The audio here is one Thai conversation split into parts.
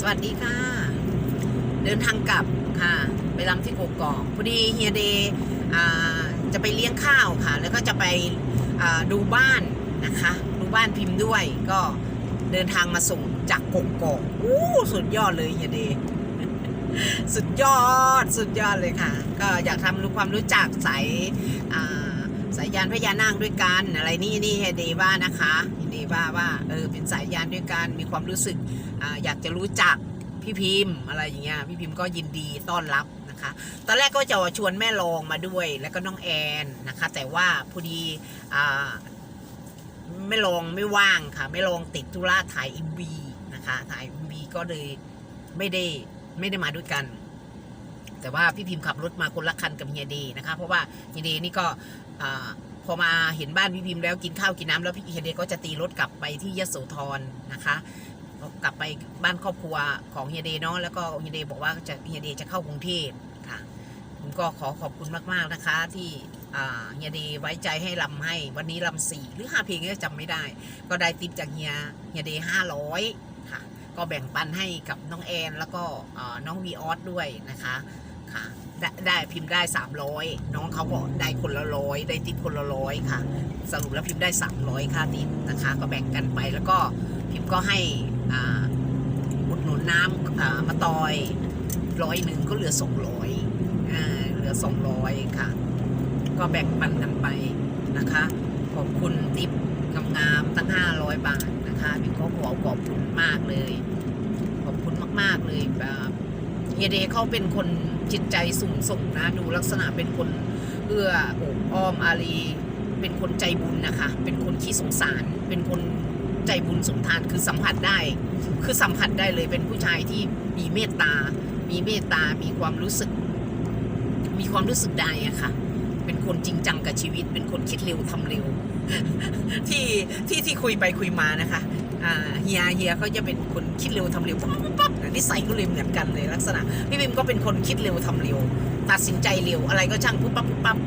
สวัสดีค่ะ เดินทางกลับค่ะ ไปรำที่กกอกพอดีเฮียเดย์อ่าจะไปเลี้ยงข้าวค่ะ แล้วก็จะไปดูบ้านนะคะ ดูบ้านพิมพ์ด้วย ก็เดินทางมาส่งจากกกอกอู้สุดยอดเลยเฮียเดย์สุดยอดสุดยอดเลยค่ะ ก็อยากทำรู้ความรู้จักสายอ่า สายยานพญานาคด้วยกันอะไรนี่นี่เฮเดว่านะคะเฮเดว่าว่าเออเป็นสายยานด้วยกันมีความรู้สึกออยากจะรู้จักพี่พิมพ์อะไรอย่างเงี้ยพี่พิมพ์ก็ยินดีต้อนรับนะคะตอนแรกก็จะชวนแม่รองมาด้วยแล้วก็น้องแอนนะคะ แต่ว่าพอดีอ่าแม่รองไม่ว่างค่ะแม่รองติดธุระถ่ายอิมบีนะคะถ่ายอิมบีก็เลยไม่ได้ไม่ได้มาด้วยกันแต่ว่าพี่พิมพ์ขับรถมาคนละคันกับเฮียเดย์นะคะ เพราะว่าเฮียเดย์นี่ก็ พอมาเห็นบ้านพี่พิมพ์แล้วกินข้าวกินน้ำแล้วพี่เฮเดก็จะตีรถกลับไปที่ยโสธรนะคะกลับไปบ้านครอบครัวของเฮียเดเนาะแล้วก็เฮียเดบอกว่าจะเฮียเดจะเข้ากรุงเทพค่ะผมก็ขอขอบคุณมากๆนะคะ ที่เฮียเดไว้ใจให้ลำให้ วันนี้ลำสี่หรือห้าเพลงก็จำไม่ได้ ก็ได้ติปจากเฮียเฮียเดห้าร้อยค่ะ ก็แบ่งปันให้กับน้องแอนแล้วก็น้องวีออสด้วยนะคะค่ะ ได้ได้พิมพ์ได้ 300 น้องเขาก็ได้คนละร้อยได้ติปคนละร้อยค่ะ สรุปแล้วพิมพ์ได้ 300 ค่าติปนะคะ ก็แบ่งกันไปแล้วก็พิมพ์ก็ให้อ่าอุดหนุนน้ำอ่ามาตอยร้อยหนึ่งก็เหลือ 200อ่าเหลือ 200 ค่ะ ก็แบ่งปันกันไปนะคะ ขอบคุณติปงามๆตั้ง 500 บาทนะคะพิมก็ขอขอบคุณมากเลย ขอบคุณมากๆเลยแบบ เฮียเดเขาเป็นคนจิตใจสูงส่งนะดูลักษณะเป็นคนเอื้อโอบอ้อมอารี เป็นคนใจบุญนะคะ เป็นคนขี้สงสาร เป็นคนใจบุญสมทานคือสัมผัสได้ คือสัมผัสได้เลยเป็นผู้ชายที่มีเมตตา มีเมตตา มีความรู้สึก มีความรู้สึกได้อะค่ะ เป็นคนจริงจังกับชีวิต เป็นคนคิดเร็วทำเร็ว ที่ที่ที่คุยไปคุยมานะคะ เฮียเฮียเขาจะเป็นคนคิดเร็วทำเร็วปั๊บปั๊บปั๊บนิสัยก็เลยเหมือนกันเลยลักษณะพี่บิมก็เป็นคนคิดเร็วทำเร็ว ตัดสินใจเร็วอะไรก็ช่างปุ๊บปั๊บปุ๊บปั๊บ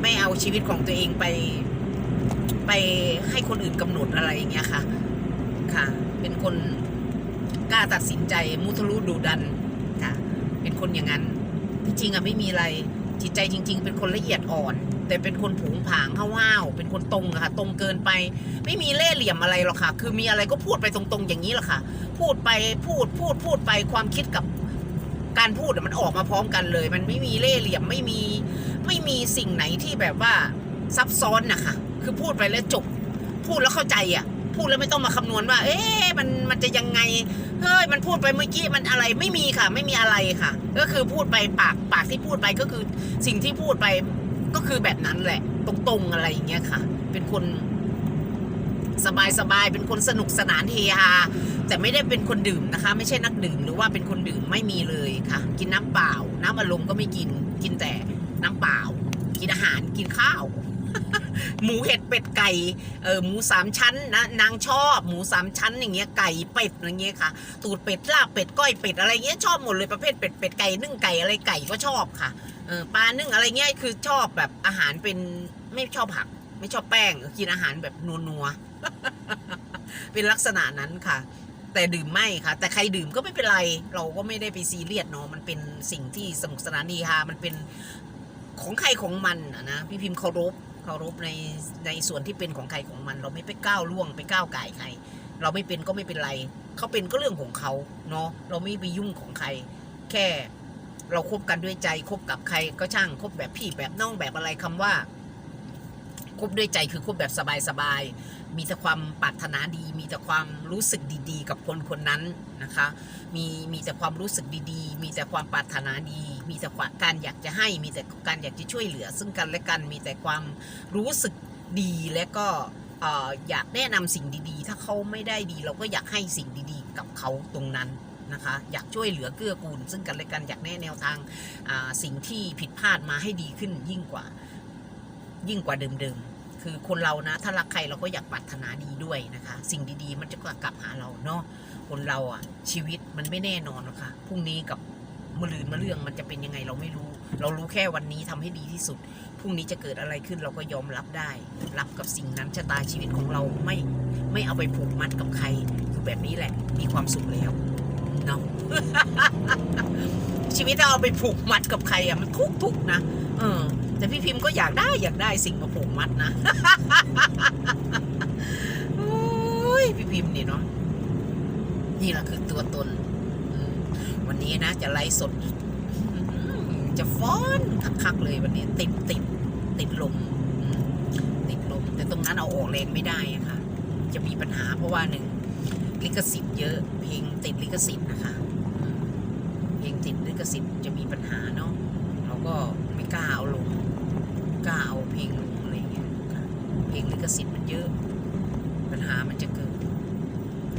ไม่เอาชีวิตของตัวเองไปไปให้คนอื่นกำหนดอะไรอย่างเงี้ยค่ะค่ะ เป็นคนกล้าตัดสินใจมุทะลุดุดันค่ะเป็นคนอย่างนั้นที่จริงอะไม่มีอะไร จิตใจจริง ๆ เป็นคนละเอียดอ่อน แต่เป็นคนผงผางห้าวๆเป็นคนตรงอะค่ะ ตรงเกินไป ไม่มีเล่ห์เหลี่ยมอะไรหรอกค่ะ คือมีอะไรก็พูดไปตรงๆอย่างนี้แหละค่ะ พูดไปพูดพูดพูดไปความคิดกับการพูดมันออกมาพร้อมกันเลย มันไม่มีเล่ห์เหลี่ยมไม่มีไม่มีสิ่งไหนที่แบบว่าซับซ้อนนะคะคือพูดไปแล้วจบ พูดแล้วเข้าใจอะ พูดแล้วไม่ต้องมาคำนวณว่า เอ๊ะมันมันจะยังไงเฮ้ยมันพูดไปเมื่อกี้มันอะไรไม่มีค่ะ ไม่มีอะไรค่ะ ก็คือพูดไปปากปากที่พูดไปก็คือสิ่งที่พูดไปก็คือแบบนั้นแหละ ตรงๆอะไรอย่างเงี้ยค่ะ เป็นคนสบายสบายเป็นคนสนุกสนานเฮฮาแต่ไม่ได้เป็นคนดื่มนะคะ ไม่ใช่นักดื่มหรือว่าเป็นคนดื่มไม่มีเลยค่ะ กินน้ำเปล่า น้ำอารมณ์ก็ไม่กิน กินแต่น้ำเปล่า กินอาหารกินข้าว หมูเห็ดเป็ดไก่เออหมูสามชั้นนะนางชอบหมูสามชั้นอย่างเงี้ยไก่เป็ดอย่างเงี้ยค่ะตูดเป็ดลาบเป็ดก้อยเป็ดอะไรเงี้ยชอบหมดเลยประเภทเป็ดเป็ดไก่นึ่งไก่อะไรไก่ก็ชอบค่ะเออปลานึ่งอะไรเงี้ยคือชอบแบบอาหารเป็นไม่ชอบผัก ไม่ชอบแป้งกินอาหารแบบนัวๆเป็นลักษณะนั้นค่ะแต่ดื่มไม่ค่ะ แต่ใครดื่มก็ไม่เป็นไรเราก็ไม่ได้ไปซีเรียสเนาะมันเป็นสิ่งที่สนุกสนานดีค่ะมันเป็นของใครของมันนะพี่พิมพ์เคารพเคารพในในส่วนที่เป็นของใครของมัน เราไม่ไปก้าวล่วงไปก้าวไก่ใคร เราไม่เป็นก็ไม่เป็นไร เขาเป็นก็เรื่องของเขาเนาะเราไม่ไปยุ่งของใคร แค่เราคบกันด้วยใจคบกับใครก็ช่างคบแบบพี่แบบน้องแบบอะไรคำว่า คบด้วยใจคือคบแบบสบายๆ มีแต่ความปรารถนาดี มีแต่ความรู้สึกดีๆ กับคนคนนั้นนะคะ มีมีแต่ความรู้สึกดีๆ มีแต่ความปรารถนาดี มีแต่ความการอยากจะให้ มีแต่การอยากจะช่วยเหลือ ซึ่งกันและกัน มีแต่ความรู้สึกดีและก็อยากแนะนำสิ่งดีๆ ถ้าเขาไม่ได้ดี เราก็อยากให้สิ่งดีๆ กับเขาตรงนั้นนะคะอยากช่วยเหลือเกื้อกูล ซึ่งกันและกันอยากแนะแนวทางสิ่งที่ผิดพลาดมาให้ดีขึ้นยิ่งกว่า ยิ่งกว่าเดิมๆ คือคนเรานะ ถ้ารักใครเราก็อยากปรารถนาดีด้วยนะคะ สิ่งดีๆ มันจะกลับหาเราเนาะ คนเราอะ ชีวิตมันไม่แน่นอนหรอกค่ะ พรุ่งนี้กับมะรืนมะเรื่องมันจะเป็นยังไงเราไม่รู้ เรารู้แค่วันนี้ทำให้ดีที่สุด พรุ่งนี้จะเกิดอะไรขึ้นเราก็ยอมรับได้ รับกับสิ่งนั้นชะตาชีวิตของเราไม่ไม่เอาไปผูกมัดกับใคร คือแบบนี้แหละ มีความสุขแล้วเนาะชีวิตถ้าเอาไปผูกมัดกับใครอะมันทุกทุกนะ เออ แต่พี่พิมพ์ก็อยากได้อยากได้สิ่งมาผูกมัดนะโอ้ยพี่พิมพ์นี่เนาะนี่แหละคือตัวตน วันนี้นะ จะไลฟ์สด จะฟ้อนคักๆเลยวันนี้ ติดติดติดลมติดลม แต่ตรงนั้นเอาออกแรงไม่ได้อะค่ะจะมีปัญหาเพราะว่าหนึ่งลิขสิทธิ์เยอะ เพลงติดลิขสิทธิ์นะคะเพลงติดลิขสิทธิ์จะมีปัญหาเนาะเราก็ไม่กล้าเอาลง ล้าเอาเพลงลงอะไรเงี้ยเพลงลิขสิทธิ์มันเยอะ ปัญหามันจะเกิด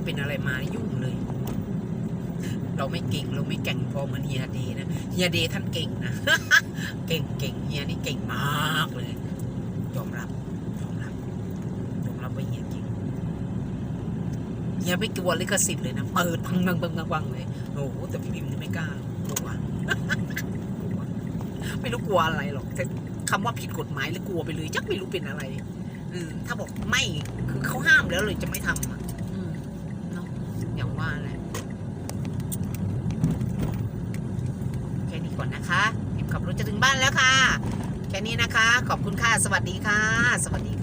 เป็นอะไรมายุ่งเลย เราไม่เก่งเราไม่แก่งพอเหมือนเฮียเดนะเฮียเดท่านเก่งนะ เก่งเก่งเฮียนี่เก่งมากเลยยอมรับยอมรับยอมรับว่าเฮียเก่งเฮียไม่กลัวลิขสิทธิ์เลยนะเปิดพังพังพังพังพังเลยโอ้โหแต่พี่พิมพ์นี่ไม่กล้ากลัวกลัวไม่รู้กลัวอะไรหรอกแต่ คำว่าผิดกฎหมายเลยกลัวไปเลยจักไม่รู้เป็นอะไรอืมถ้าบอกไม่คือเขาห้ามแล้วเลยจะไม่ทำอะอืมเนาะอย่างว่าแหละแค่นี้ก่อนนะคะพิมขับรถจะถึงบ้านแล้วค่ะ แค่นี้นะคะ ขอบคุณค่ะ สวัสดีค่ะ สวัสดี